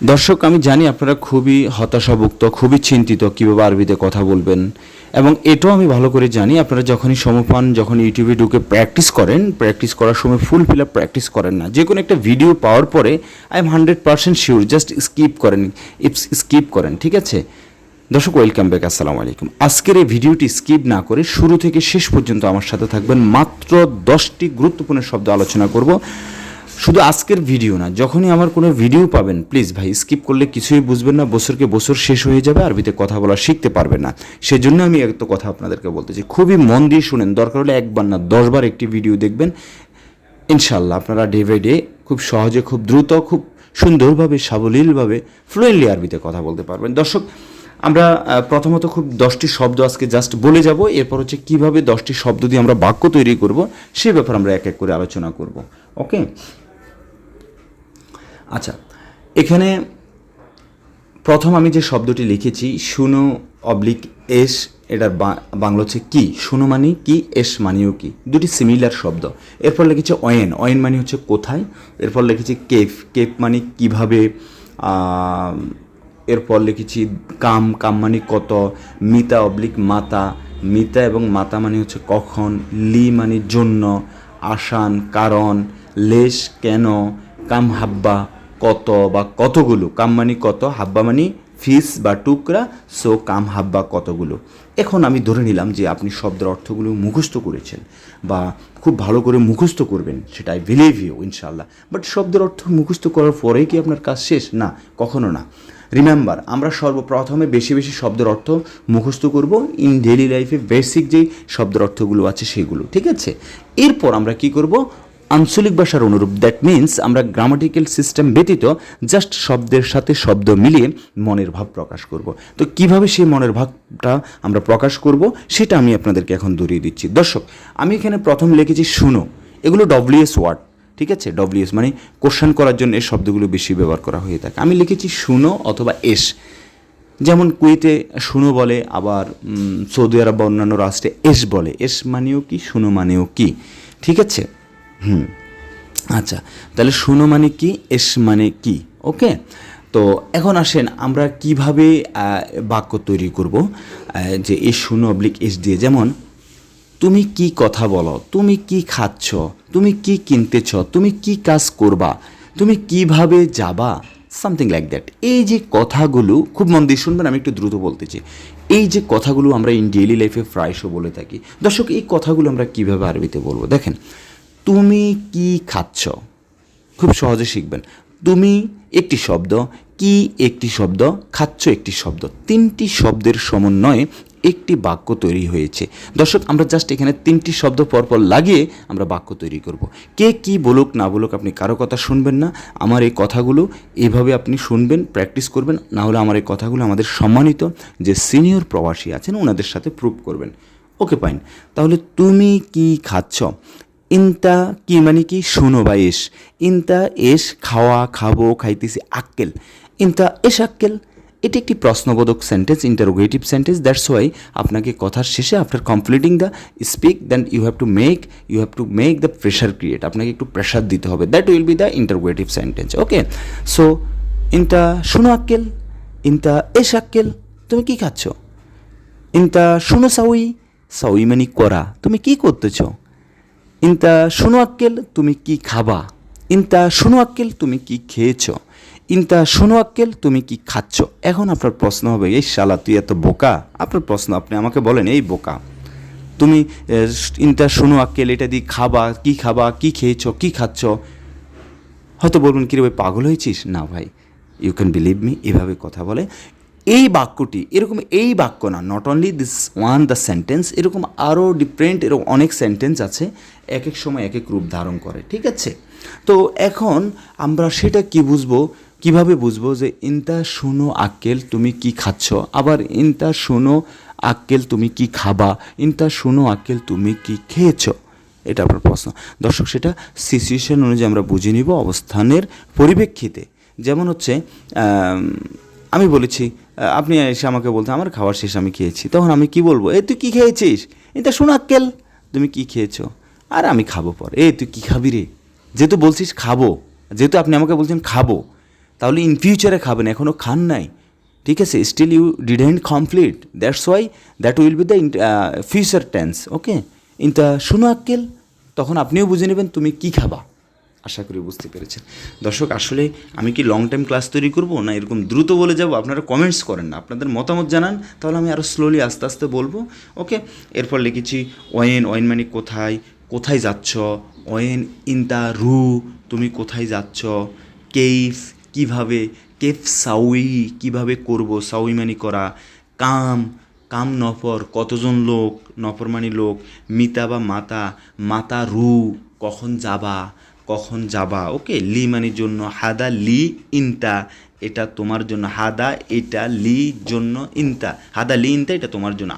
দর্শক, আমি জানি আপনারা খুবই হতাশাভুক্ত, খুবই চিন্তিত কীভাবে আরবিতে কথা বলবেন। এবং এটাও আমি ভালো করে জানি, আপনারা যখনই সমপান যখন ইউটিউবে ঢুকে প্র্যাকটিস করেন, প্র্যাকটিস করার সময় ফুল ফিল আপ প্র্যাকটিস করেন না। যে কোনো একটা ভিডিও পাওয়ার পরে I am hundred percent sure, just skip করেন স্কিপ করেন, ঠিক আছে? দর্শক, ওয়েলকাম ব্যাক, আসসালামু আলাইকুম। আজকের এই ভিডিওটি স্কিপ না করে শুরু থেকে শেষ পর্যন্ত আমার সাথে থাকবেন মাত্র দশটি গুরুত্বপূর্ণ শব্দ আলোচনা করব। শুধু আজকের ভিডিও না, যখনই আমার কোনো ভিডিও পাবেন, প্লিজ ভাই, স্কিপ করলে কিছুই বুঝবেন না, বছরকে বছর শেষ হয়ে যাবে, আরবিতে কথা বলা শিখতে পারবেন না। সেজন্য আমি এত কথা আপনাদেরকে বলতেছি, খুবই মন দিয়ে শুনেন, দরকার হলে একবার না, দশবার একটি ভিডিও দেখবেন। ইনশাল্লাহ আপনারা ডে বাই ডে খুব সহজে, খুব দ্রুত, খুব সুন্দরভাবে, সাবলীলভাবে ফ্লুয়েন্টলি আরবিতে কথা বলতে পারবেন। দর্শক, আমরা প্রথমত খুব দশটি শব্দ আজকে জাস্ট বলে যাব, এরপর হচ্ছে কীভাবে দশটি শব্দ দিয়ে আমরা বাক্য তৈরি করব, সে ব্যাপারে আমরা এক এক করে আলোচনা করব ওকে আচ্ছা এখানে প্রথম আমি যে শব্দটি লিখেছি, শুনো অবলিক এস, এটার বাংলা হচ্ছে কি? শুনো মানে কি? এস মানেও কি? দুটি সিমিলার শব্দ। এরপর লিখেছে অয়েন। অয়েন মানে হচ্ছে কোথায়? এরপর লিখেছি কেফ। কেফ মানে কীভাবে? এরপর লিখেছি কাম। কাম মানে কত? মিতা অবলিক মাতা। মিতা এবং মাতা মানে হচ্ছে কখন? লি মানে জন্য। আসান, কারণ। লেশ, কেন? কাম হাব্বা, কত বা কতগুলো? কাম মানে কত? হাব্বা মানে ফিস বা টুকরা। সো কাম হাব্বা কতগুলো? এখন আমি ধরে নিলাম যে আপনি শব্দের অর্থগুলো মুখস্থ করেছেন বা খুব ভালো করে মুখস্থ করবেন, সেটা আই বিলিভ ইউ ইনশাল্লাহ বাট শব্দের অর্থ মুখস্থ করার পরেই কি আপনার কাজ শেষ? না, কখনো না। রিমেম্বার আমরা সর্বপ্রথমে বেশি বেশি শব্দের অর্থ মুখস্থ করব ইন ডেইলি লাইফে বেসিক যেই শব্দের অর্থগুলো আছে সেগুলো, ঠিক আছে? এরপর আমরা কি করব? আঞ্চলিক ভাষার অনুরূপ। দ্যাট মিন্স আমরা গ্রামাটিক্যাল সিস্টেম ব্যতীত জাস্ট শব্দের সাথে শব্দ মিলিয়ে মনের ভাব প্রকাশ করব। তো কীভাবে সেই মনের ভাবটা আমরা প্রকাশ করব, সেটা আমি আপনাদেরকে এখন ধরিয়ে দিচ্ছি। দর্শক, আমি এখানে প্রথম লিখেছি শুনো। এগুলো ডব্লিউএস ওয়ার্ড ঠিক আছে? ডব্লিউএস মানে কোশ্চেন করার জন্য এই শব্দগুলো বেশি ব্যবহার করা হয়ে থাকে। আমি লিখেছি শুনো অথবা এস। যেমন কুয়েতে শুনো বলে, আবার সৌদি আরব বা অন্যান্য রাষ্ট্রে এস বলে। এস মানেও কি, শুনো মানেও কি, ঠিক আছে? হুম। আচ্ছা তাহলে শুনো মানে কি, এস মানে কি, ওকে? তো এখন আসেন, আমরা কীভাবে বাক্য তৈরি করব যে এস শুনো অবলিক এস দিয়ে, যেমন, তুমি কি কথা বলো? তুমি কি খাচ্ছ? তুমি কি কিনতেছ? তুমি কি কাজ করবা? তুমি কীভাবে যাবা? Something like that. এই যে কথাগুলো, খুব মন দিয়ে শুনবেন, আমি একটু দ্রুত বলতেছি এই যে কথাগুলো আমরা ইন ডেইলি লাইফে প্রায়শই বলে থাকি। দর্শক, এই কথাগুলো আমরা কীভাবে আরবিতে বলব? দেখেন তুমি কি খাচ্ছ? খুব সহজে শিখবেন। তুমি একটি শব্দ, কি একটি শব্দ, খাচ্ছ একটি শব্দ। তিনটি শব্দের সমন্বয়ে একটি বাক্য তৈরি হয়েছে। দর্শক, আমরা জাস্ট এখানে তিনটি শব্দ পরপর লাগিয়ে আমরা বাক্য তৈরি করব। কে কি বলুক, না বলুক আপনি কারও কথা শুনবেন না। আমার এই কথাগুলো এভাবে আপনি শুনবেন প্র্যাকটিস করবেন। না হলে আমার এই কথাগুলো আমাদের সম্মানিত যে সিনিয়র প্রবাসী আছেন, ওনাদের সাথে প্রুভ করবেন। ওকে পাইন তাহলে তুমি কি খাচ্ছ? ইনতা কি মানে কি? শুনো বা এস ইনতা এস খাওয়া, খাব, খাইতেছি, আক্কেল। ইনতা এস আক্কেল। এটি একটি প্রশ্নবোধক sentence interrogative sentence that's why আপনাকে কথার শেষে after completing the speak then you have to make you have to make the pressure create আপনাকে একটু প্রেশার দিতে হবে। That will be the interrogative sentence okay so ইনতা শুনো, আক্কেল। ইনতা এস আক্কেল। তুমি কি খাচ্ছ? ইনতা শুনো, সাউই। সাউই মানে করা। তুমি কি করতেছো? ইনতা শুনো আক্কেল, তুমি কি খাবা? ইনতা শুনো আক্কেল, তুমি কি খেয়েছ? ইনতা শুনো আক্কেল, তুমি কি খাচ্ছ? এখন আপনার প্রশ্ন হবে, এই শালা, তুই এত বোকা? আপনার প্রশ্ন, আপনি আমাকে বলেন, এই বোকা। তুমি ইনতা শুনো আক্কেল, এটা দিয়ে খাবা, কি খাবা, কি খেয়েছ, কি খাচ্ছ? হয়তো বলবেন, কিরে ভাই, পাগল হয়েছিস? না ভাই ইউ ক্যান বিলিভ মি এভাবে কথা বলে। এই বাক্যটি, এরকম এই বাক্য না not only this one the sentence এরকম আরও ডিফারেন্ট এরকম অনেক সেন্টেন্স আছে এক এক সময় এক এক রূপ ধারণ করে, ঠিক আছে? তো এখন আমরা সেটা কি বুঝব, কীভাবে বুঝব যে ইনতা শুনো আক্কেল, তুমি কি খাচ্ছ? আবার ইনতা শুনো আক্কেল, তুমি কি খাবা? ইনতা শুনো আক্কেল, তুমি কি খেয়েছো? এটা আপনার প্রশ্ন। দর্শক, সেটা সিচুয়েশন অনুযায়ী আমরা বুঝে নিব অবস্থানের পরিপ্রেক্ষিতে। যেমন হচ্ছে আম, বলেছি আপনি এসে আমাকে বলতে আমার খাওয়ার শেষ আমি খেয়েছি। তখন আমি কি বলব? এই তুই কী খেয়েছিস? এটা শোন আক্কেল তুমি কি খেয়েছো? আর আমি খাব পর। এ তুই কী খাবি রে? যেহেতু বলছিস খাব যেহেতু আপনি আমাকে বলছেন খাব তাহলে ইন ফিউচারে খাবেন এখনও খান নাই। ঠিক আছে still you didn't complete that's why that will be the future tense okay in the শুনো আক্কেল তখন আপনিও বুঝে নেবেন তুমি কি খাবা। আশা করি বুঝতে পেরেছেন। দর্শক, আসলে আমি কি লং টাইম ক্লাস তৈরি করব না এরকম দ্রুত বলে যাব? আপনারা কমেন্টস করেন না। আপনাদের মতামত জানান, তাহলে আমি আরও স্লোলি আস্তে আস্তে বলব। ওকে এরপর লিখেছি, ওয়েন ওয়েন মানে কোথায়? কোথায় যাচ্ছ? ওয়েন ইন দ্য রু, তুমি কোথায় যাচ্ছ? কেইফ, কীভাবে? কেফ সাউই, কীভাবে করব? সাউই মানে করা। কাম কাম নফর, কতজন লোক? নফর মানে লোক। মিতা বা মাতা? মাতা রু, কখন যাবা? কখন যাবা? ওকে, লি মানির জন্য হাদা, লি, ইনতা, এটা তোমার জন্য, হাদা, এটা, লি জন্য, ইনতা। হাদা, লি, ইনতা, এটা তোমার জন্য।